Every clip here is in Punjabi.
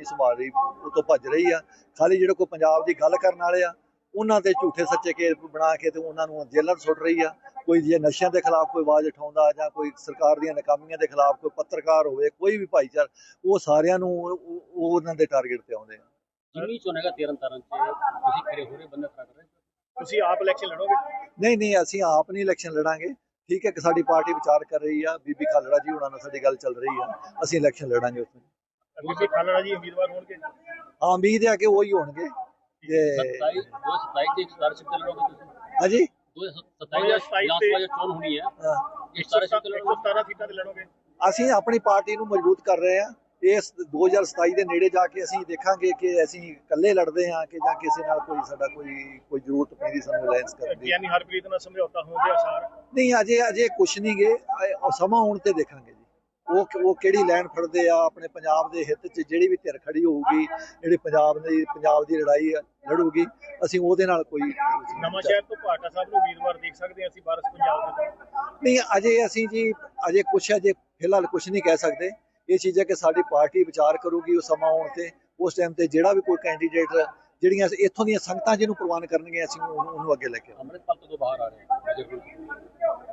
ਨਹੀਂ ਸੰਭਾਲ ਰਹੀ ਉਹ ਤੋਂ ਭੱਜ ਰਹੀ ਆ। ਖਾਲੀ ਜਿਹੜੇ ਕੋਈ ਪੰਜਾਬ ਦੀ ਗੱਲ ਕਰਨ ਵਾਲੇ ਆ ਉਹਨਾਂ ਤੇ ਝੂਠੇ ਸੱਚੇ ਕੇਸ ਬਣਾ ਕੇ ਤੇ ਉਹਨਾਂ ਨੂੰ ਜੇਲ੍ਹਾਂ 'ਚ ਸੁੱਟ ਰਹੀ ਆ। ਕੋਈ ਜੇ ਨਸ਼ਿਆਂ ਦੇ ਖਿਲਾਫ ਕੋਈ ਆਵਾਜ਼ ਉਠਾਉਂਦਾ ਜਾਂ ਕੋਈ ਸਰਕਾਰ ਦੀਆਂ ਨਾਕਾਮੀਆਂ ਦੇ ਖਿਲਾਫ ਕੋਈ ਪੱਤਰਕਾਰ ਹੋਵੇ ਕੋਈ ਵੀ ਭਾਈਚਾਰ ਉਹ ਸਾਰਿਆਂ ਨੂੰ ਉਹ ਉਹ ਉਹਨਾਂ ਦੇ ਟਾਰਗੇਟ ਤੇ ਆਉਂਦੇ ਆ। ਜਿੰਨੀ ਚੁਣੇਗਾ ਤੇਰਨ ਤਾਰਨ ਚ ਤੁਸੀਂ ਖੜੇ ਹੋ ਰਹੇ ਬੰਦੇ ਖੜਾ ਕਰ ਰਹੇ। ਤੁਸੀਂ ਆਪ ਇਲੈਕਸ਼ਨ ਲੜੋਗੇ? ਨਹੀਂ ਨਹੀਂ ਅਸੀਂ ਆਪ ਨਹੀਂ ਇਲੈਕਸ਼ਨ ਲੜਾਂਗੇ। ਠੀਕ ਹੈ ਕਿ ਸਾਡੀ ਪਾਰਟੀ ਵਿਚਾਰ ਕਰ ਰਹੀ ਆ ਬੀਬੀ ਖਾਲੜਾ ਜੀ ਉਹਨਾਂ ਨਾਲ ਸਾਡੀ ਗੱਲ ਚੱਲ ਰਹੀ ਆ ਅਸੀਂ ਇਲੈਕਸ਼ਨ ਲੜਾਂਗੇ ਉਸ ਵਿੱਚ ਖਾਲੜਾ ਜੀ ਉਮੀਦਵਾਰ ਹੋਣਗੇ? ਹਾਂ ਉਮੀਦ ਹੈ ਕਿ ਉਹ ਹੀ ਹੋਣਗੇ। ਤੇ 27 2027 ਦੇ ਸਕਾਲਰਸ਼ਿਪ ਤੇ ਲੜੋਗੇ ਤੁਸੀਂ? ਹਾਂਜੀ? 2027 ਵਿਧਾਨ ਸਭਾ ਚ ਚੋਣ ਹੋਣੀ ਹੈ। ਹਾਂ। ਇਸ ਸਕਾਲਰਸ਼ਿਪ ਤੇ ਲੜੋਗੇ? 117 ਸੀਟਾਂ ਤੇ ਲੜੋਗੇ। ਅਸੀਂ ਆਪਣੀ ਪਾਰਟੀ ਨੂੰ ਮਜ਼ਬੂਤ ਕਰ ਰਹੇ ਹਾਂ। ਇਸ 2027 ਦੇ ਨੇੜੇ ਜਾ ਕੇ ਅਸੀਂ ਦੇਖਾਂਗੇ ਕਿ ਅਸੀਂ ਇਕੱਲੇ ਲੜਦੇ ਹਾਂ ਕਿ ਜਾਂ ਕਿਸੇ ਨਾਲ ਕੋਈ ਸਾਡਾ ਕੋਈ ਕੋਈ ਜ਼ਰੂਰਤ ਪੈਂਦੀ ਸਾਨੂੰ ਅਲਾਈਅੰਸ ਕਰਨ ਦੀ। ਗਿਆਨੀ ਹਰਪ੍ਰੀਤ ਨਾਲ ਸਮਝੌਤਾ ਹੋਣ ਦੇ ਆਸਾਰ। ਨਹੀਂ ਅਜੇ ਅਜੇ ਕੁਛ ਨਹੀਂ ਗੇ। ਅ- ਉਹ ਸਮਾਂ ਆਉਣ ਤੇ ਦੇਖਾਂਗੇ ਉਹ ਉਹ ਕਿਹੜੀ ਲਾਈਨ ਫੜਦੇ ਆ? ਆਪਣੇ ਪੰਜਾਬ ਦੇ ਹਿੱਤ 'ਚ ਜਿਹੜੀ ਵੀ ਧਿਰ ਖੜੀ ਹੋਊਗੀ ਜਿਹੜੀ ਪੰਜਾਬ ਦੀ ਪੰਜਾਬ ਦੀ ਲੜਾਈ ਲੜੂਗੀ ਅਸੀਂ ਉਹਦੇ ਨਾਲ ਕੋਈ ਨਵਾਂ ਸ਼ਹਿਰ ਤੋਂ ਭਾਟਾ ਸਾਹਿਬ ਨੂੰ ਉਮੀਦਵਾਰ ਦੇਖ ਸਕਦੇ ਹਾਂ ਅਸੀਂ ਵਾਰਸ ਪੰਜਾਬ ਦੇ ਨਹੀਂ ਅਜੇ ਅਸੀਂ ਜੀ ਅਜੇ ਕੁਛ ਅਜੇ ਫਿਲਹਾਲ ਕੁਛ ਨਹੀਂ ਕਹਿ ਸਕਦੇ। ਇਹ ਚੀਜ਼ ਹੈ ਕਿ ਸਾਡੀ ਪਾਰਟੀ ਵਿਚਾਰ ਕਰੂਗੀ ਉਹ ਸਮਾਂ ਆਉਣ ਤੇ। ਉਸ ਟਾਈਮ ਤੇ ਜਿਹੜਾ ਵੀ ਕੋਈ ਕੈਂਡੀਡੇਟ ਜਿਹੜੀਆਂ ਇੱਥੋਂ ਦੀਆਂ ਸੰਗਤਾਂ ਜਿਹਨੂੰ ਪ੍ਰਵਾਨ ਕਰਨਗੇ ਅਸੀਂ ਉਹਨੂੰ ਅੱਗੇ ਲੈ ਕੇ ਆਵਾਂਗੇ। ਅੰਮ੍ਰਿਤਪਾਲ ਤੋਂ ਬਾਹਰ ਆ ਰਹੇ ਹੈ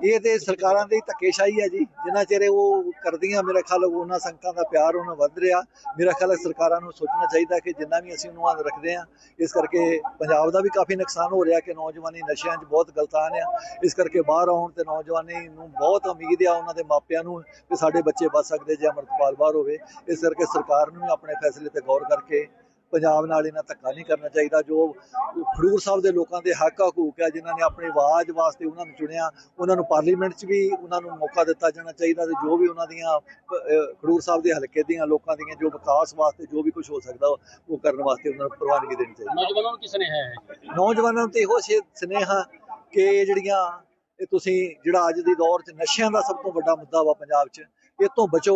ਇਹ ਤੇ ਸਰਕਾਰਾਂ ਦੀ ਧੱਕੇਸ਼ਾਹੀ ਹੈ ਜੀ। ਜਿੰਨਾ ਚਿਰ ਉਹ ਕਰਦੀਆਂ, ਮੇਰਾ ਖਿਆਲ ਉਹਨਾਂ ਸੰਗਤਾਂ ਦਾ ਪਿਆਰ ਉਹਨਾਂ ਵੱਧ ਰਿਹਾ। ਮੇਰਾ ਖਿਆਲ ਸਰਕਾਰਾਂ ਨੂੰ ਸੋਚਣਾ ਚਾਹੀਦਾ ਕਿ ਜਿੰਨਾ ਵੀ ਅਸੀਂ ਉਹਨੂੰ ਰੱਖਦੇ ਆ ਇਸ ਕਰਕੇ ਪੰਜਾਬ ਦਾ ਵੀ ਕਾਫੀ ਨੁਕਸਾਨ ਹੋ ਰਿਹਾ ਕਿ ਨੌਜਵਾਨੀ ਨਸ਼ਿਆਂ 'ਚ ਬਹੁਤ ਗਲਤਾਨ ਆ। ਇਸ ਕਰਕੇ ਬਾਹਰ ਆਉਣ ਤੇ ਨੌਜਵਾਨੀ ਨੂੰ ਬਹੁਤ ਉਮੀਦ ਆ ਉਹਨਾਂ ਦੇ ਮਾਪਿਆਂ ਨੂੰ ਕਿ ਸਾਡੇ ਬੱਚੇ ਬਚ ਸਕਦੇ ਜੇ ਅੰਮ੍ਰਿਤਪਾਲ ਬਾਹਰ ਹੋਵੇ। ਇਸ ਕਰਕੇ ਸਰਕਾਰ ਨੂੰ ਆਪਣੇ ਫੈਸਲੇ ਤੇ ਗੌਰ ਕਰਕੇ ਪੰਜਾਬ ਨਾਲ ਇਹਨਾਂ ਧੱਕਾ ਨਹੀਂ ਕਰਨਾ ਚਾਹੀਦਾ ਜੋ ਖਡੂਰ ਸਾਹਿਬ ਦੇ ਲੋਕਾਂ ਦੇ ਹੱਕ ਹਕੂਕ ਹੈ ਜਿਨ੍ਹਾਂ ਨੇ ਆਪਣੀ ਆਵਾਜ਼ ਵਾਸਤੇ ਉਹਨਾਂ ਨੂੰ ਚੁਣਿਆ ਉਹਨਾਂ ਨੂੰ ਪਾਰਲੀਮੈਂਟ 'ਚ ਵੀ ਉਹਨਾਂ ਨੂੰ ਮੌਕਾ ਦਿੱਤਾ ਜਾਣਾ ਚਾਹੀਦਾ ਤੇ ਜੋ ਵੀ ਉਹਨਾਂ ਦੀਆਂ ਖਡੂਰ ਸਾਹਿਬ ਦੇ ਹਲਕੇ ਦੀਆਂ ਲੋਕਾਂ ਦੀਆਂ ਜੋ ਵਿਕਾਸ ਵਾਸਤੇ ਜੋ ਵੀ ਕੁਝ ਹੋ ਸਕਦਾ ਉਹ ਕਰਨ ਵਾਸਤੇ ਉਹਨਾਂ ਨੂੰ ਪ੍ਰਵਾਨਗੀ ਦੇਣੀ ਚਾਹੀਦੀ। ਨੌਜਵਾਨਾਂ ਨੂੰ ਕਿਸ ਨੇ ਹੈ? ਨੌਜਵਾਨਾਂ ਨੂੰ ਤੇ ਇਹੋ ਸੁਨੇਹਾ ਕਿ ਇਹ ਜਿਹੜੀਆਂ ਇਹ ਤੁਸੀਂ ਜਿਹੜਾ ਅੱਜ ਦੀ ਦੌਰ 'ਚ ਨਸ਼ਿਆਂ ਦਾ ਸਭ ਤੋਂ ਵੱਡਾ ਮੁੱਦਾ ਵਾ ਪੰਜਾਬ 'ਚ ਇਹ ਤੋਂ ਬਚੋ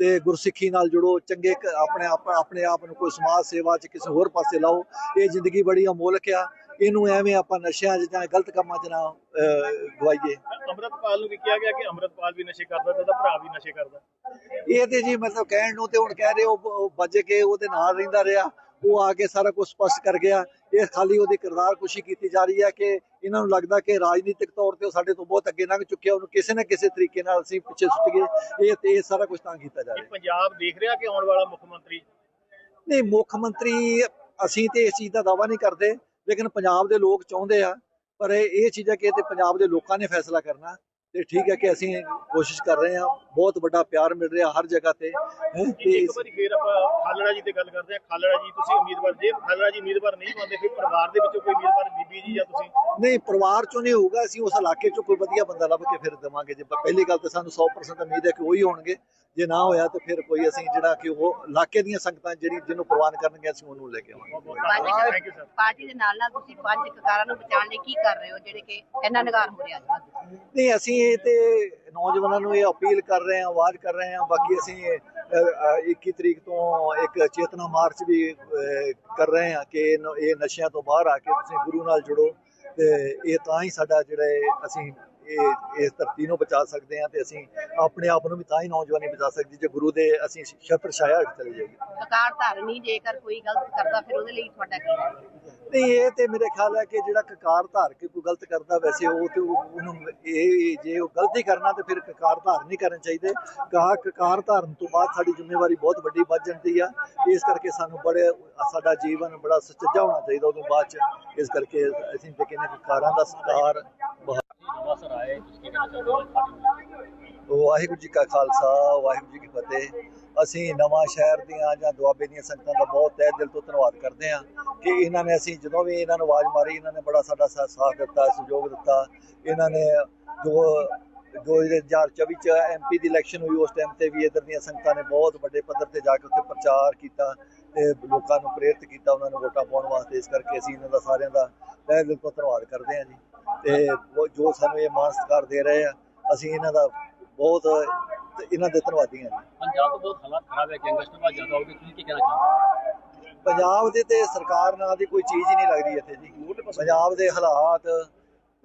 ਤੇ ਗੁਰਸਿੱਖੀ ਨਾਲ ਜੁੜੋ ਚੰਗੇ ਆਪਣੇ ਆਪ ਆਪਣੇ ਆਪ ਨੂੰ ਕੋਈ ਸਮਾਜ ਸੇਵਾ 'ਚ ਕਿਸੇ ਹੋਰ ਪਾਸੇ ਲਾਓ। ਇਹ ਜ਼ਿੰਦਗੀ ਬੜੀ ਅਮੋਲਕ ਆ। ਇਹਨੂੰ ਐਵੇਂ ਆਪਾਂ ਨਸ਼ਿਆਂ 'ਚ ਜਾਂ ਗਲਤ ਕੰਮਾਂ 'ਚ ਨਾ ਗਵਾਈਏ। ਅੰਮ੍ਰਿਤਪਾਲ ਨੂੰ ਵੀ ਕਿਹਾ ਗਿਆ ਕਿ ਅੰਮ੍ਰਿਤਪਾਲ ਵੀ ਨਸ਼ੇ ਕਰਦਾ ਤੇ ਉਹਦਾ ਭਰਾ ਵੀ ਨਸ਼ੇ ਕਰਦਾ। ਇਹ ਤੇ ਜੀ ਮਤਲਬ ਕਹਿਣ ਨੂੰ ਤੇ ਹੁਣ ਕਹਿ ਰਹੇ ਉਹ ਉਹ ਵੱਜ ਕੇ ਉਹਦੇ ਨਾਲ ਰਹਿੰਦਾ ਰਿਹਾ। ਉਹ ਆ ਕੇ ਸਾਰਾ ਕੁਝ ਸਪਸ਼ਟ ਕਰ ਗਿਆ। ਇਹ ਖਾਲੀ ਉਹਦੀ ਕਿਰਦਾਰ ਕੁਸ਼ੀ ਕੀਤੀ ਜਾ ਰਹੀ ਹੈ ਕਿ ਇਹਨਾਂ ਨੂੰ ਲੱਗਦਾ ਕਿ ਰਾਜਨੀਤਿਕ ਤੌਰ ਤੇ ਉਹ ਸਾਡੇ ਤੋਂ ਬਹੁਤ ਅੱਗੇ ਲੰਘ ਚੁੱਕਿਆ ਉਹਨੂੰ ਕਿਸੇ ਨਾ ਕਿਸੇ ਤਰੀਕੇ ਨਾਲ ਅਸੀਂ ਪਿੱਛੇ ਸੁੱਟ ਗਏ। ਇਹ ਤੇ ਇਹ ਸਾਰਾ ਕੁਝ ਤਾਂ ਕੀਤਾ ਜਾ ਰਿਹਾ। ਪੰਜਾਬ ਦੇਖ ਰਿਹਾ ਕਿ ਆਉਣ ਵਾਲਾ ਮੁੱਖ ਮੰਤਰੀ? ਨਹੀਂ ਮੁੱਖ ਮੰਤਰੀ ਅਸੀਂ ਤੇ ਇਸ ਚੀਜ਼ ਦਾ ਦਾਵਾ ਨਹੀਂ ਕਰਦੇ ਲੇਕਿਨ ਪੰਜਾਬ ਦੇ ਲੋਕ ਚਾਹੁੰਦੇ ਆ ਪਰ ਇਹ ਚੀਜ਼ ਕਿ ਤੇ ਪੰਜਾਬ ਦੇ ਲੋਕਾਂ ਨੇ ਫੈਸਲਾ ਕਰਨਾ। ਤੇ ਠੀਕ ਹੈ ਕਿ ਅਸੀਂ ਕੋਸ਼ਿਸ਼ ਕਰ ਰਹੇ ਹਾਂ। ਬਹੁਤ ਵੱਡਾ ਪਿਆਰ ਮਿਲ ਰਿਹਾ ਹਰ ਜਗ੍ਹਾ ਤੇ। ਹੈਂ, ਤੇ ਇੱਕ ਵਾਰੀ ਫੇਰ ਆਪਾਂ ਖਾਲੜਾ ਜੀ ਤੇ ਗੱਲ ਕਰਦੇ ਹਾਂ। ਖਾਲੜਾ ਜੀ ਤੁਸੀਂ ਉਮੀਦਵਾਰ ਜੇ ਖਾਲੜਾ ਜੀ ਉਮੀਦਵਾਰ ਨਹੀਂ ਪਾਉਂਦੇ ਫਿਰ ਪਰਿਵਾਰ ਦੇ ਵਿੱਚੋਂ ਕੋਈ ਉਮੀਦਵਾਰ ਬੀਬੀ ਜੀ ਜਾਂ ਤੁਸੀਂ? ਨਹੀਂ ਪਰਿਵਾਰ ਚੋਂ ਨਹੀਂ ਹੋਊਗਾ। ਅਸੀਂ ਉਸ ਇਲਾਕੇ ਚੋਂ ਕੋਈ ਵਧੀਆ ਬੰਦਾ ਲੱਭ ਕੇ ਫਿਰ ਦੇਵਾਂਗੇ। ਜੇ ਪਹਿਲੀ ਗੱਲ ਤਾਂ ਸਾਨੂੰ 100% ਉਮੀਦ ਹੈ ਕਿ ਉਹੀ ਹੋਣਗੇ। ਜੇ ਨਾ ਹੋਇਆ ਤਾਂ ਫਿਰ ਕੋਈ ਅਸੀਂ ਜਿਹੜਾ ਕਿ ਉਹ ਇਲਾਕੇ ਦੀਆਂ ਸੰਗਤਾਂ ਜਿਹੜੀ ਜਿਹਨੂੰ ਪ੍ਰਵਾਨ ਕਰਨਗੇ ਅਸੀਂ ਉਹਨੂੰ ਲੈ ਕੇ ਆਵਾਂਗੇ। ਪਾਰਟੀ ਦੇ ਨਾਲ ਨਾਲ ਤੁਸੀਂ ਪੰਜ ਕਕਾਰਾਂ ਨੂੰ ਬਚਾਉਣ ਲਈ ਕੀ ਕਰ ਰਹੇ ਹੋ ਜਿਹੜੇ ਕਿ ਇੰਨਾ ਨਗਾਰ ਹੋ ਰਿਹਾ ਅੱਜ? ਨਹੀਂ ਅਸੀਂ ਇਹ ਤੇ ਨੌਜਵਾਨਾਂ ਨੂੰ ਇਹ ਅਪੀਲ ਕਰ ਰਹੇ ਹਾਂ ਆਵਾਜ਼ ਕਰ ਰਹੇ ਹਾਂ ਬਾਕੀ ਅਸੀਂ ਅ, 21 ਤਰੀਕ ਤੋਂ ਇੱਕ ਚੇਤਨਾ ਮਾਰਚ ਵੀ ਅ, ਕਰ ਰਹੇ ਹਾਂ ਕਿ ਨ- ਇਹ ਨਸ਼ਿਆਂ ਤੋਂ ਬਾਹਰ ਆ ਕੇ ਤੁਸੀਂ ਗੁਰੂ ਨਾਲ ਜੁੜੋ ਤੇ ਇਹ ਤਾਂ ਹੀ ਸਾਡਾ ਜਿਹੜਾ ਇਹ ਅਸੀਂ ਇਹ ਇਸ ਧਰਤੀ ਨੂੰ ਬਚਾ ਸਕਦੇ ਹਾਂ ਤੇ ਅਸੀਂ ਆਪਣੇ ਆਪ ਨੂੰ ਵੀ ਤਾਂ ਹੀ ਨੌਜਵਾਨੀ ਬਚਾ ਸਕਦੇ ਜੇ ਗੁਰੂ ਦੇ ਅਸੀਂ ਛਤਰ ਛਾਇਆ ਹੇਠ ਚਲੇ ਜਾਈਏ। ਕਕਾਰ ਧਾਰਨੀ ਜੇਕਰ ਕੋਈ ਗਲਤ ਕਰਦਾ ਫਿਰ ਉਹਦੇ ਲਈ ਤੁਹਾਡਾ ਕੀ ਨਹੀਂ ਇਹ ਤੇ ਮੇਰੇ ਖਿਆਲ ਹੈ ਕਿ ਜਿਹੜਾ ਕਕਾਰ ਧਾਰ ਕੇ ਕੋਈ ਗਲਤ ਕਰਦਾ ਵੈਸੇ ਉਹ ਤੇ ਉਹ- ਉਹਨੂੰ ਇਹ ਜੇ ਉਹ ਗਲਤੀ ਕਰਨਾ ਤੇ ਫਿਰ ਕਕਾਰ ਧਾਰ ਨਹੀਂ ਕਰਨੇ ਚਾਹੀਦੇ। ਕਾ ਕਕਾਰ ਧਾਰਨ ਤੋਂ ਬਾਅਦ ਸਾਡੀ ਜ਼ਿੰਮੇਵਾਰੀ ਬਹੁਤ ਵੱਡੀ ਵੱਧ ਜਾਂਦੀ ਆ। ਇਸ ਕਰਕੇ ਸਾਨੂੰ ਬੜੇ ਸਾਡਾ ਜੀਵਨ ਬੜਾ ਸੁਚੱਜਾ ਹੋਣਾ ਚਾਹੀਦਾ ਉਦੋਂ ਬਾਅਦ ਚ ਇਸ ਕਰਕੇ ਅਸੀਂ ਤੇ ਕਹਿੰਦੇ ਕਿ ਕਾਰਾਂ ਦਾ ਸਤਿਕਾਰ ਬਹੁਤ ਨਵਾਂ ਤੁਸੀਂ ਵਾਹਿਗੁਰੂ ਜੀ ਕਾ ਖਾਲਸਾ, ਵਾਹਿਗੁਰੂ ਜੀ ਕੀ ਫਤਿਹ। ਅਸੀਂ ਨਵਾਂ ਸ਼ਹਿਰ ਦੀਆਂ ਜਾਂ ਦੁਆਬੇ ਦੀਆਂ ਸੰਗਤਾਂ ਦਾ ਬਹੁਤ ਤਹਿ ਦਿਲ ਤੋਂ ਧੰਨਵਾਦ ਕਰਦੇ ਹਾਂ ਕਿ ਇਹਨਾਂ ਨੇ ਅਸੀਂ ਜਦੋਂ ਵੀ ਇਹਨਾਂ ਨੂੰ ਆਵਾਜ਼ ਮਾਰੀ, ਇਹਨਾਂ ਨੇ ਬੜਾ ਸਾਡਾ ਸਾਥ ਦਿੱਤਾ, ਸਹਿਯੋਗ ਦਿੱਤਾ। ਇਹਨਾਂ ਨੇ ਜੋ 2024 ਚ ਐਮਪੀ ਦੀ ਇਲੈਕਸ਼ਨ ਹੋਈ, ਉਸ ਟਾਈਮ ਤੇ ਵੀ ਇਧਰ ਦੀਆਂ ਸੰਗਤਾਂ ਨੇ ਬਹੁਤ ਵੱਡੇ ਪੱਧਰ ਤੇ ਜਾ ਕੇ ਉੱਥੇ ਪ੍ਰਚਾਰ ਕੀਤਾ ਤੇ ਲੋਕਾਂ ਨੂੰ ਪ੍ਰੇਰਿਤ ਕੀਤਾ, ਉਹਨਾਂ ਨੂੰ ਵੋਟਾਂ ਪਾਉਣ ਵਾਸਤੇ। ਇਸ ਕਰਕੇ ਅਸੀਂ ਇਹਨਾਂ ਦਾ ਸਾਰਿਆਂ ਦਾ ਤਹਿ ਦਿਲ ਤੋਂ ਧੰਨਵਾਦ ਕਰਦੇ ਹਾਂ ਜੀ। ਤੇ ਜੋ ਸਾਨੂੰ ਇਹ ਮਾਣ ਸਤਿਕਾਰ ਦੇ ਰਹੇ ਆ। ਅਸੀਂ ਇਹਨਾਂ ਦਾ ਬਹੁਤ ਇਹਨਾਂ ਦੇ ਧੰਨਵਾਦੀ ਹਾਂ। ਪੰਜਾਬ ਤੋਂ ਬਹੁਤ ਹਾਲਾਤ ਖਰਾਬ ਹੈ ਗੈਂਗਸਟਰ ਜ਼ਿਆਦਾ ਹੋ ਗਏ ਤੁਸੀਂ ਕੀ ਕਹਿਣਾ ਚਾਹੁੰਦੇ ਹੋ ਪੰਜਾਬ ਦੇ ਤੇ ਸਰਕਾਰ ਨਾਲ ਦੀ ਕੋਈ ਚੀਜ਼ ਹੀ ਨਹੀਂ ਲੱਗਦੀ ਇੱਥੇ ਜੀ। ਪੰਜਾਬ ਦੇ ਹਾਲਾਤ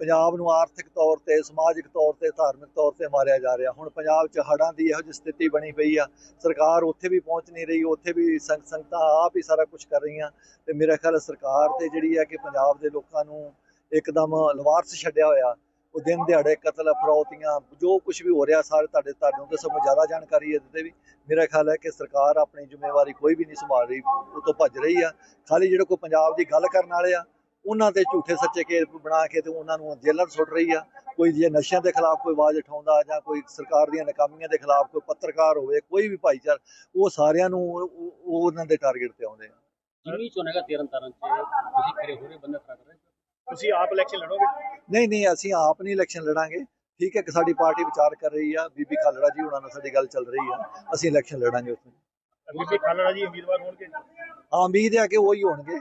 ਪੰਜਾਬ ਨੂੰ ਆਰਥਿਕ ਤੌਰ ਤੇ ਸਮਾਜਿਕ ਤੌਰ ਤੇ ਧਾਰਮਿਕ ਤੌਰ ਤੇ ਮਾਰਿਆ ਜਾ ਰਿਹਾ। ਹੁਣ ਪੰਜਾਬ 'ਚ ਹੜ੍ਹਾਂ ਦੀ ਇਹੋ ਜਿਹੀ ਸਥਿਤੀ ਬਣੀ ਪਈ ਆ। ਸਰਕਾਰ ਉੱਥੇ ਵੀ ਪਹੁੰਚ ਨਹੀਂ ਰਹੀ ਉੱਥੇ ਵੀ ਸੰਗ ਸੰਗਤਾਂ ਆਪ ਹੀ ਸਾਰਾ ਕੁਝ ਕਰ ਰਹੀਆਂ। ਤੇ ਮੇਰਾ ਖਿਆਲ ਸਰਕਾਰ ਤੇ ਜਿਹੜੀ ਹੈ ਕਿ ਪੰਜਾਬ ਦੇ ਲੋਕਾਂ ਨੂੰ ਇੱਕਦਮ ਲਵਾਰਸ ਛੱਡਿਆ ਹੋਇਆ। ਉਹ ਦਿਨ ਦਿਹਾੜੇ ਕਤਲ, ਫਰੌਤੀਆਂ, ਜੋ ਕੁਝ ਵੀ ਹੋ ਰਿਹਾ, ਸਾਰੇ ਤੁਹਾਡੇ ਤੁਹਾਨੂੰ ਤੇ ਸਭ ਜ਼ਿਆਦਾ ਜਾਣਕਾਰੀ ਹੈ ਤੇ ਵੀ। ਮੇਰਾ ਖਿਆਲ ਹੈ ਕਿ ਸਰਕਾਰ ਆਪਣੀ ਜ਼ਿੰਮੇਵਾਰੀ ਕੋਈ ਵੀ ਨਹੀਂ ਸੰਭਾਲ ਰਹੀ, ਉਹ ਤੋਂ ਭੱਜ ਰਹੀ ਆ। ਖਾਲੀ ਜਿਹੜੇ ਕੋਈ ਪੰਜਾਬ ਦੀ ਗੱਲ ਕਰਨ ਵਾਲੇ ਆ, ਉਹਨਾਂ ਤੇ ਝੂਠੇ ਸੱਚੇ ਕੇਸ ਬਣਾ ਕੇ ਤੇ ਉਹਨਾਂ ਨੂੰ ਜੇਲ੍ਹਾਂ ਸੁੱਟ ਰਹੀ ਆ। ਕੋਈ ਜੇ ਨਸ਼ਿਆਂ ਦੇ ਖਿਲਾਫ ਕੋਈ ਆਵਾਜ਼ ਉਠਾਉਂਦਾ ਜਾਂ ਕੋਈ ਸਰਕਾਰ ਦੀਆਂ ਨਾਕਾਮੀਆਂ ਦੇ ਖਿਲਾਫ ਕੋਈ ਪੱਤਰਕਾਰ ਹੋਵੇ, ਕੋਈ ਵੀ ਭਾਈਚਾਰ, ਉਹ ਸਾਰਿਆਂ ਨੂੰ ਉਹ ਉਹਨਾਂ ਦੇ ਟਾਰਗੇਟ ਤੇ ਆਉਂਦੇ ਆ। ਜਿੰਨੀ ਚੋਣ ਹੈਗਾ ਤੇਰਨ ਤਾਰਨ ਚ? ਤੁਸੀਂ ਖੜੇ ਹੋ ਰਹੇ ਬੰਦਾ ਖੜਾ ਕਰ ਰਹੇ। ਤੁਸੀਂ ਆਪ ਇਲੈਕਸ਼ਨ ਲੜੋਗੇ? ਨਹੀਂ ਨਹੀਂ ਅਸੀਂ ਆਪ ਨਹੀਂ ਇਲੈਕਸ਼ਨ ਲੜਾਂਗੇ। ਠੀਕ ਹੈ ਕਿ ਸਾਡੀ ਪਾਰਟੀ ਵਿਚਾਰ ਕਰ ਰਹੀ ਆ ਬੀਬੀ ਖਾਲੜਾ ਜੀ ਉਹਨਾਂ ਨਾਲ ਸਾਡੀ ਗੱਲ ਚੱਲ ਰਹੀ ਆ। ਅਸੀਂ ਇਲੈਕਸ਼ਨ ਲੜਾਂਗੇ ਉੱਥੇ। ਬੀਬੀ ਖਾਲੜਾ ਜੀ ਉਮੀਦਵਾਰ ਹੋਣਗੇ? ਹਾਂ ਉਮੀਦ ਹੈ ਕਿ ਉਹੀ ਹੋਣਗੇ।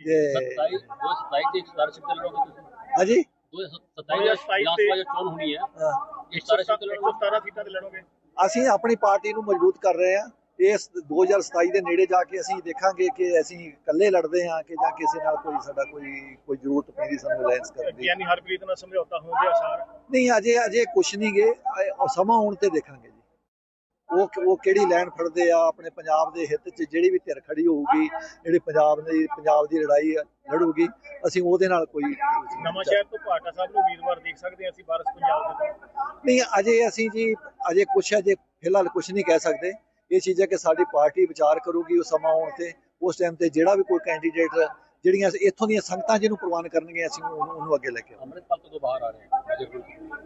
ਤੇ 27 2027 ਦੇ ਸਕਾਲਰਸ਼ਿਪ ਤੇ ਲੜੋਗੇ ਤੁਸੀਂ? ਹਾਂਜੀ? 2027 ਦਾ 2027 ਲਾਸਟ ਵਾਰ ਚੋਣ ਹੋਣੀ ਹੈ। ਹਾਂ। ਇਹ ਸਕਾਲਰਸ਼ਿਪ ਤੇ ਲੜੋਗੇ? 117 ਸੀਟਾਂ ਤੇ ਲੜੋਗੇ। ਅਸੀਂ ਆਪਣੀ ਪਾਰਟੀ ਨੂੰ ਮਜ਼ਬੂਤ ਕਰ ਰਹੇ ਹਾਂ ਇਸ 2027 ਦੇ ਨੇੜੇ ਜਾ ਕੇ ਅਸੀਂ ਦੇਖਾਂਗੇ ਕਿ ਅਸੀਂ ਇਕੱਲੇ ਲੜਦੇ ਹਾਂ ਕਿ ਜਾਂ ਕਿਸੇ ਨਾਲ ਕੋਈ ਸਾਡਾ ਕੋਈ ਕੋਈ ਜ਼ਰੂਰਤ ਪੈਂਦੀ ਸਾਨੂੰ ਅਲਾਈਅੰਸ ਕਰਨ ਦੀ। ਗਿਆਨੀ ਹਰਪ੍ਰੀਤ ਨਾਲ ਸਮਝੌਤਾ ਹੋਣ ਦੇ ਆਸਾਰ? ਨਹੀਂ ਅਜੇ ਅਜੇ ਕੁਛ ਨਹੀਂ ਗੇ। ਅ- ਉਹ ਸਮਾਂ ਆਉਣ ਤੇ ਦੇਖਾਂਗੇ ਜੀ। ਉਹ ਉਹ ਕਿਹੜੀ ਲਾਈਨ ਫੜਦੇ ਆ ਆਪਣੇ ਪੰਜਾਬ ਦੇ ਹਿੱਤ 'ਚ ਜਿਹੜੀ ਵੀ ਧਿਰ ਖੜੀ ਹੋਊਗੀ ਜਿਹੜੀ ਪੰਜਾਬ ਦੀ ਪੰਜਾਬ ਦੀ ਲੜਾਈ ਲੜੂਗੀ ਅਸੀਂ ਉਹਦੇ ਨਾਲ ਕੋਈ ਨਵਾਂ ਸ਼ਹਿਰ ਤੋਂ ਭਾਟਾ ਸਾਹਿਬ ਨੂੰ ਉਮੀਦਵਾਰ ਦੇਖ ਸਕਦੇ ਅਸੀਂ ਬਾਰਸ ਪੰਜਾਬ ਦੇ ਨਹੀਂ ਅਜੇ ਅਸੀਂ ਜੀ ਅਜੇ ਕੁਛ ਅਜੇ ਫਿਲਹਾਲ ਕੁਛ ਨਹੀਂ ਕਹਿ ਸਕਦੇ। ਇਹ ਚੀਜ਼ ਹੈ ਕਿ ਸਾਡੀ ਪਾਰਟੀ ਵਿਚਾਰ ਕਰੂਗੀ ਉਹ ਸਮਾਂ ਆਉਣ ਤੇ, ਉਸ ਟਾਈਮ ਤੇ ਜਿਹੜਾ ਵੀ ਕੋਈ ਕੈਂਡੀਡੇਟ ਜਿਹੜੀਆਂ ਇੱਥੋਂ ਦੀਆਂ ਸੰਗਤਾਂ ਜਿਹਨੂੰ ਪ੍ਰਵਾਨ ਕਰਨਗੇ ਅਸੀਂ ਉਹਨੂੰ ਅੱਗੇ ਲੈ ਕੇ ਆਵਾਂਗੇ। ਅੰਮ੍ਰਿਤਪਾਲ ਬਾਹਰ ਆ ਰਹੇ ਹੈ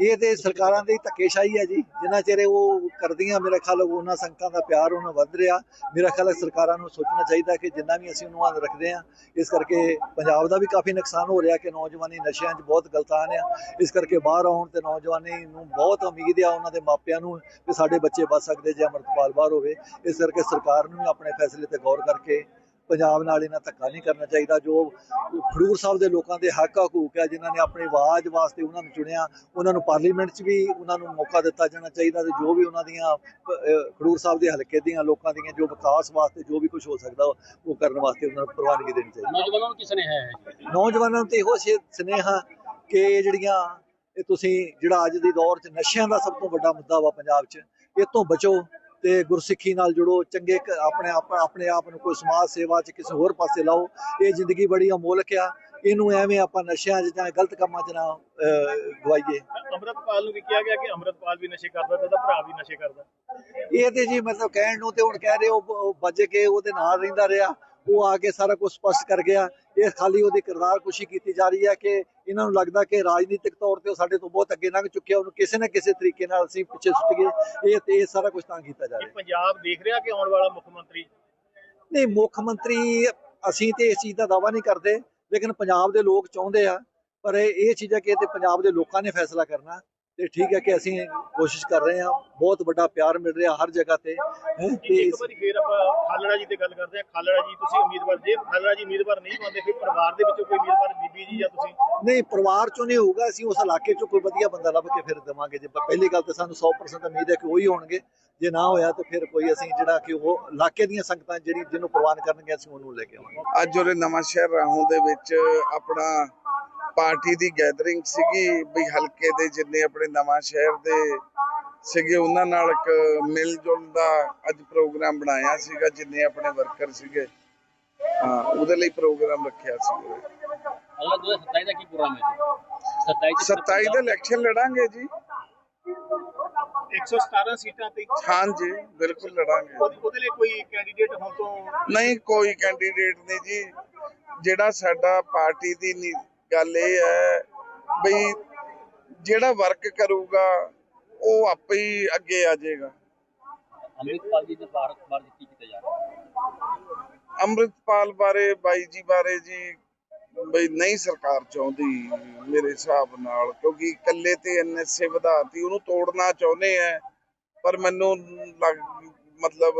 ਇਹ ਤੇ ਸਰਕਾਰਾਂ ਦੀ ਧੱਕੇਸ਼ਾਹੀ ਹੈ ਜੀ। ਜਿੰਨਾ ਚਿਰ ਉਹ ਕਰਦੀਆਂ, ਮੇਰਾ ਖਿਆਲ ਉਹਨਾਂ ਸੰਗਤਾਂ ਦਾ ਪਿਆਰ ਉਹਨਾਂ ਵੱਧ ਰਿਹਾ। ਮੇਰਾ ਖਿਆਲ ਸਰਕਾਰਾਂ ਨੂੰ ਸੋਚਣਾ ਚਾਹੀਦਾ ਕਿ ਜਿੰਨਾ ਵੀ ਅਸੀਂ ਉਹਨੂੰ ਰੱਖਦੇ ਆ ਇਸ ਕਰਕੇ ਪੰਜਾਬ ਦਾ ਵੀ ਕਾਫੀ ਨੁਕਸਾਨ ਹੋ ਰਿਹਾ ਕਿ ਨੌਜਵਾਨੀ ਨਸ਼ਿਆਂ 'ਚ ਬਹੁਤ ਗਲਤਾਨ ਆ। ਇਸ ਕਰਕੇ ਬਾਹਰ ਆਉਣ ਤੇ ਨੌਜਵਾਨੀ ਨੂੰ ਬਹੁਤ ਉਮੀਦ ਆ ਉਹਨਾਂ ਦੇ ਮਾਪਿਆਂ ਨੂੰ ਕਿ ਸਾਡੇ ਬੱਚੇ ਬਚ ਸਕਦੇ ਜੇ ਅੰਮ੍ਰਿਤਪਾਲ ਬਾਹਰ ਹੋਵੇ। ਇਸ ਕਰਕੇ ਸਰਕਾਰ ਨੂੰ ਆਪਣੇ ਫੈਸਲੇ ਤੇ ਗੌਰ ਕਰਕੇ ਪੰਜਾਬ ਨਾਲ ਇਹਨਾਂ ਧੱਕਾ ਨਹੀਂ ਕਰਨਾ ਚਾਹੀਦਾ ਜੋ ਖਡੂਰ ਸਾਹਿਬ ਦੇ ਲੋਕਾਂ ਦੇ ਹੱਕ ਹਕੂਕ ਹੈ ਜਿਨ੍ਹਾਂ ਨੇ ਆਪਣੀ ਆਵਾਜ਼ ਵਾਸਤੇ ਉਹਨਾਂ ਨੂੰ ਚੁਣਿਆ ਉਹਨਾਂ ਨੂੰ ਪਾਰਲੀਮੈਂਟ 'ਚ ਵੀ ਉਹਨਾਂ ਨੂੰ ਮੌਕਾ ਦਿੱਤਾ ਜਾਣਾ ਚਾਹੀਦਾ ਤੇ ਜੋ ਵੀ ਉਹਨਾਂ ਦੀਆਂ ਖਡੂਰ ਸਾਹਿਬ ਦੇ ਹਲਕੇ ਦੀਆਂ ਲੋਕਾਂ ਦੀਆਂ ਜੋ ਵਿਕਾਸ ਵਾਸਤੇ ਜੋ ਵੀ ਕੁਝ ਹੋ ਸਕਦਾ ਉਹ ਕਰਨ ਵਾਸਤੇ ਉਹਨਾਂ ਨੂੰ ਪ੍ਰਵਾਨਗੀ ਦੇਣੀ ਚਾਹੀਦੀ। ਨੌਜਵਾਨਾਂ ਨੂੰ ਕਿਸ ਨੇ ਹੈ? ਨੌਜਵਾਨਾਂ ਨੂੰ ਤੇ ਇਹੋ ਸੁਨੇਹਾ ਕਿ ਜਿਹੜੀਆਂ ਇਹ ਤੁਸੀਂ ਜਿਹੜਾ ਅੱਜ ਦੀ ਦੌਰ 'ਚ ਨਸ਼ਿਆਂ ਦਾ ਸਭ ਤੋਂ ਵੱਡਾ ਮੁੱਦਾ ਵਾ ਪੰਜਾਬ 'ਚ ਇਹ ਤੋਂ ਬਚੋ ਤੇ ਗੁਰਸਿੱਖੀ ਨਾਲ ਜੁੜੋ ਚੰਗੇ ਆਪਣੇ ਆਪ ਆਪਣੇ ਆਪ ਨੂੰ ਕੋਈ ਸਮਾਜ ਸੇਵਾ 'ਚ ਕਿਸੇ ਹੋਰ ਪਾਸੇ ਲਾਓ। ਇਹ ਜ਼ਿੰਦਗੀ ਬੜੀ ਅਮੋਲਕ ਆ। ਇਹਨੂੰ ਐਵੇਂ ਆਪਾਂ ਨਸ਼ਿਆਂ 'ਚ ਜਾਂ ਗਲਤ ਕੰਮਾਂ 'ਚ ਨਾ ਗਵਾਈਏ। ਅੰਮ੍ਰਿਤਪਾਲ ਨੂੰ ਵੀ ਕਿਹਾ ਗਿਆ ਕਿ ਅੰਮ੍ਰਿਤਪਾਲ ਵੀ ਨਸ਼ੇ ਕਰਦਾ ਤੇ ਉਹਦਾ ਭਰਾ ਵੀ ਨਸ਼ੇ ਕਰਦਾ। ਇਹ ਤੇ ਜੀ ਮਤਲਬ ਕਹਿਣ ਨੂੰ ਤੇ ਹੁਣ ਕਹਿ ਰਹੇ ਉਹ ਉਹ ਵੱਜ ਕੇ ਉਹਦੇ ਨਾਲ ਰਹਿੰਦਾ ਰਿਹਾ। ਉਹ ਆ ਕੇ ਸਾਰਾ ਕੁਝ ਸਪਸ਼ਟ ਕਰ ਗਿਆ। ਇਹ ਖਾਲੀ ਉਹਦੀ ਕਿਰਦਾਰ ਕੁਸ਼ੀ ਕੀਤੀ ਜਾ ਰਹੀ ਹੈ ਕਿ ਇਹਨਾਂ ਨੂੰ ਲੱਗਦਾ ਕਿ ਰਾਜਨੀਤਿਕ ਤੌਰ ਤੇ ਉਹ ਸਾਡੇ ਤੋਂ ਬਹੁਤ ਅੱਗੇ ਲੰਘ ਚੁੱਕਿਆ ਉਹਨੂੰ ਕਿਸੇ ਨਾ ਕਿਸੇ ਤਰੀਕੇ ਨਾਲ ਅਸੀਂ ਪਿੱਛੇ ਸੁੱਟ ਗਏ। ਇਹ ਤੇ ਇਹ ਸਾਰਾ ਕੁਝ ਤਾਂ ਕੀਤਾ ਜਾ ਰਿਹਾ। ਪੰਜਾਬ ਦੇਖ ਰਿਹਾ ਕਿ ਆਉਣ ਵਾਲਾ ਮੁੱਖ ਮੰਤਰੀ? ਨਹੀਂ ਮੁੱਖ ਮੰਤਰੀ ਅਸੀਂ ਤੇ ਇਸ ਚੀਜ਼ ਦਾ ਦਾਵਾ ਨਹੀਂ ਕਰਦੇ ਲੇਕਿਨ ਪੰਜਾਬ ਦੇ ਲੋਕ ਚਾਹੁੰਦੇ ਆ ਪਰ ਇਹ ਚੀਜ਼ ਕਿ ਤੇ ਪੰਜਾਬ ਦੇ ਲੋਕਾਂ ਨੇ ਫੈਸਲਾ ਕਰਨਾ। ਤੇ ਠੀਕ ਹੈ ਕਿ ਅਸੀਂ ਕੋਸ਼ਿਸ਼ ਕਰ ਰਹੇ ਹਾਂ ਬਹੁਤ ਵੱਡਾ ਪਿਆਰ ਮਿਲ ਰਿਹਾ ਹਰ ਜਗ੍ਹਾ ਤੇ। ਤੇ ਇੱਕ ਵਾਰੀ ਫੇਰ ਆਪਾਂ ਖਾਲੜਾ ਜੀ ਤੇ ਗੱਲ ਕਰਦੇ ਹਾਂ। ਖਾਲੜਾ ਜੀ ਤੁਸੀਂ ਉਮੀਦਵਾਰ ਜੇ ਖਾਲੜਾ ਜੀ ਉਮੀਦਵਾਰ ਨਹੀਂ ਪਾਉਂਦੇ ਫਿਰ ਪਰਿਵਾਰ ਦੇ ਵਿੱਚੋਂ ਕੋਈ ਉਮੀਦਵਾਰ ਬੀਬੀ ਜੀ ਜਾਂ ਤੁਸੀਂ? ਨਹੀਂ ਪਰਿਵਾਰ ਚੋਂ ਨਹੀਂ ਹੋਊਗਾ। ਅਸੀਂ ਉਸ ਇਲਾਕੇ ਚੋਂ ਕੋਈ ਵਧੀਆ ਬੰਦਾ ਲੱਭ ਕੇ ਫਿਰ ਦੇਵਾਂਗੇ। ਜੇ ਪਹਿਲੀ ਗੱਲ ਤਾਂ ਸਾਨੂੰ 100% ਉਮੀਦ ਹੈ ਕਿ ਉਹੀ ਹੋਣਗੇ। ਜੇ ਨਾ ਹੋਇਆ ਤਾਂ ਫਿਰ ਕੋਈ ਅਸੀਂ ਜਿਹੜਾ ਕਿ ਉਹ ਇਲਾਕੇ ਦੀਆਂ ਸੰਗਤਾਂ ਜਿਹੜੀ ਜਿਹਨੂੰ ਪ੍ਰਵਾਨ ਕਰਨਗੇ ਅਸੀਂ ਉਹਨੂੰ ਲੈ ਕੇ ਆਵਾਂਗੇ। ਅੱਜ ਉਹਦੇ ਨਵਾਂ ਸ਼ਹਿਰ ਰਾਹੋਂ ਦੇ ਵਿੱਚ ਆਪਣਾ ਪਾਰਟੀ ਦੀ ਗੈਦਰਿੰਗ ਸੀਗੀ ਵੀ ਹਲਕੇ ਦੇ ਜਿੰਨੇ ਆਪਣੇ ਨਵਾਂ ਸ਼ਹਿਰ ਦੇ ਸੀਗੇ ਉਹਨਾਂ ਨਾਲ ਇੱਕ ਮਿਲ ਜੁਲ ਦਾ ਅੱਜ ਪ੍ਰੋਗਰਾਮ ਬਣਾਇਆ ਸੀਗਾ ਜਿੰਨੇ ਆਪਣੇ ਵਰਕਰ ਸੀਗੇ। ਹਾਂ ਉਹਦੇ ਲਈ ਪ੍ਰੋਗਰਾਮ ਰੱਖਿਆ ਸੀ। ਅਗਲਾ 2027 ਦਾ ਕੀ ਪ੍ਰੋਗਰਾਮ ਹੈ ਜੀ? 27 ਚ 27 ਦੇ ਇਲੈਕਸ਼ਨ ਲੜਾਂਗੇ ਜੀ। 117 ਸੀਟਾਂ ਤੇ ਹਾਂ ਜੀ ਬਿਲਕੁਲ ਲੜਾਂਗੇ। ਉਹਦੇ ਲਈ ਕੋਈ ਕੈਂਡੀਡੇਟ ਹੋਣ ਤੋਂ ਨਹੀਂ ਕੋਈ ਕੈਂਡੀਡੇਟ ਨਹੀਂ ਜੀ। ਜਿਹੜਾ ਸਾਡਾ ਪਾਰਟੀ ਦੀ ਗੱਲ ਇਹ ਹੈ ਬਈ ਜਿਹੜਾ ਵਰਕ ਕਰੂਗਾ ਉਹ ਆਪੇ ਹੀ ਅੱਗੇ ਆ ਜਾਏਗਾ। ਅੰਮ੍ਰਿਤਪਾਲ ਜੀ ਦੇ ਭਾਰਤ ਬਾਰੇ ਕੀ ਕੀਤਾ ਜਾ ਰਿਹਾ? ਹੈ ਅੰਮ੍ਰਿਤਪਾਲ ਬਾਰੇ ਬਾਈ ਜੀ ਬਾਰੇ ਜੀ ਬਈ ਨਹੀਂ ਸਰਕਾਰ ਚਾਹੁੰਦੀ ਮੇਰੇ ਹਿਸਾਬ ਨਾਲ ਕਿਉਂਕਿ ਇਕੱਲੇ ਤੇ ਐਨਐਸਏ ਵਧਾਤੀ ਉਹਨੂੰ ਤੋੜਨਾ ਚਾਹੁੰਦੇ ਆ ਪਰ ਮੈਨੂੰ ਲੱਗ ਮਤਲਬ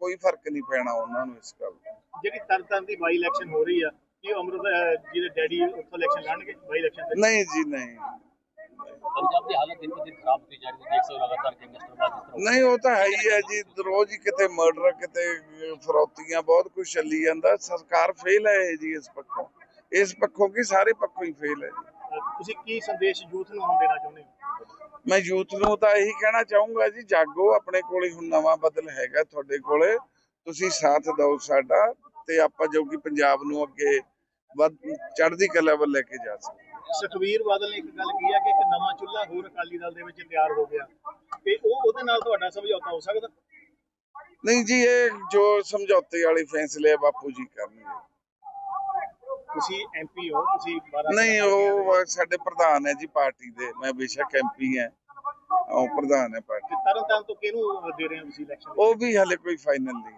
ਕੋਈ ਫ਼ਰਕ ਨਹੀਂ ਪੈਣਾ ਉਹਨਾਂ ਨੂੰ ਇਸ ਗੱਲ ਦਾ। ਜਿਹੜੀ ਤਰਨਤਾਰਨ ਦੀ ਬਾਈ ਇਲੈਕਸ਼ਨ ਹੋ ਰਹੀ ਆ ਕੀ ਅਮਰਤ ਜੀ ਦੇ ਡੈਡੀ ਉੱਥੋਂ ਇਲੈਕਸ਼ਨ ਲੜਨਗੇ ਬਾਈ ਇਲੈਕਸ਼ਨ ਤੇ? ਨਹੀਂ ਜੀ ਨਹੀਂ। ਪੰਜਾਬ ਦੀ ਹਾਲਤ ਦਿਨ ਦਿਨ ਖਰਾਬ ਹੁੰਦੀ ਜਾ ਰਹੀ ਹੈ ਦੇਖ ਸਕਦੇ ਲਗਾਤਾਰ ਤਰ੍ਹਾਂ ਨਹੀਂ ਉਹ ਤਾਂ ਹੈ ਹੀ ਹੈ ਜੀ। ਰੋਜ਼ ਹੀ ਕਿਤੇ ਮਰਡਰ ਕਿਤੇ ਫਰੌਤੀਆਂ ਬਹੁਤ ਕੁਝ ਚੱਲੀ ਜਾਂਦਾ। ਸਰਕਾਰ ਫੇਲ ਹੈ ਜੀ ਇਸ ਪੱਖੋਂ। ਇਸ ਪੱਖੋਂ ਕੀ ਸਾਰੇ ਪੱਖੋਂ ਹੀ ਫੇਲ ਹੈ ਜੀ। ਤੁਸੀਂ ਕੀ ਸੰਦੇਸ਼ ਯੂਥ ਨੂੰ ਹੁਣ ਦੇਣਾ ਚਾਹੁੰਦੇ ਹੋ? ਮੈਂ ਯੂਥ ਨੂੰ ਤਾਂ ਇਹੀ ਕਹਿਣਾ ਚਾਹੂੰਗਾ ਜੀ ਜਾਗੋ ਆਪਣੇ ਕੋਲੇ ਹੁਣ ਨਵਾਂ ਬਦਲ ਹੈਗਾ ਤੁਹਾਡੇ ਕੋਲੇ। ਤੁਸੀਂ ਸਾਥ ਦਿਓ ਸਾਡਾ ਤੇ ਆਪਾਂ ਜੋ ਕਿ ਪੰਜਾਬ ਨੂੰ ਅੱਗੇ ਚੜ੍ਹਦੀ ਕਲਾ ਵੱਲ ਲੈ ਕੇ ਜਾ ਸਕੀਏ ਸੁਖਵੀਰ ਬਾਦਲ ਨੇ ਇੱਕ ਗੱਲ ਕੀ ਹੈ ਕਿ ਇੱਕ ਨਵਾਂ ਚੁੱਲ੍ਹਾ ਹੋਰ ਅਕਾਲੀ ਦਲ ਦੇ ਵਿੱਚ ਤਿਆਰ ਹੋ ਗਿਆ। ਤੇ ਉਹ ਉਹਦੇ ਨਾਲ ਤੁਹਾਡਾ ਸਮਝੌਤਾ ਹੋ ਸਕਦਾ? ਨਹੀਂ ਜੀ ਇਹ ਜੋ ਸਮਝੌਤੇ ਵਾਲੇ ਫੈਸਲੇ ਆ ਬਾਪੂ ਜੀ ਕਰਨਗੇ। ਤੁਸੀਂ ਐਮਪੀ ਹੋ ਤੁਸੀਂ 12 ਨਹੀਂ ਉਹ ਸਾਡੇ ਪ੍ਰਧਾਨ ਹੈ ਜੀ ਪਾਰਟੀ ਦੇ। ਮੈਂ ਬੇਸ਼ੱਕ ਐਮਪੀ ਹਾਂ। ਉਹ ਪ੍ਰਧਾਨ ਹੈ ਪਾਰਟੀ। ਤਰਨ ਤਾਰਨ ਤੋਂ ਕਿਹਨੂੰ ਦੇ ਰਹੇ ਹੋ ਤੁਸੀਂ ਇਲੈਕਸ਼ਨ ਉਹ ਵੀ ਹਲੇ ਕੋਈ ਫਾਈਨਲ ਨਹੀਂ।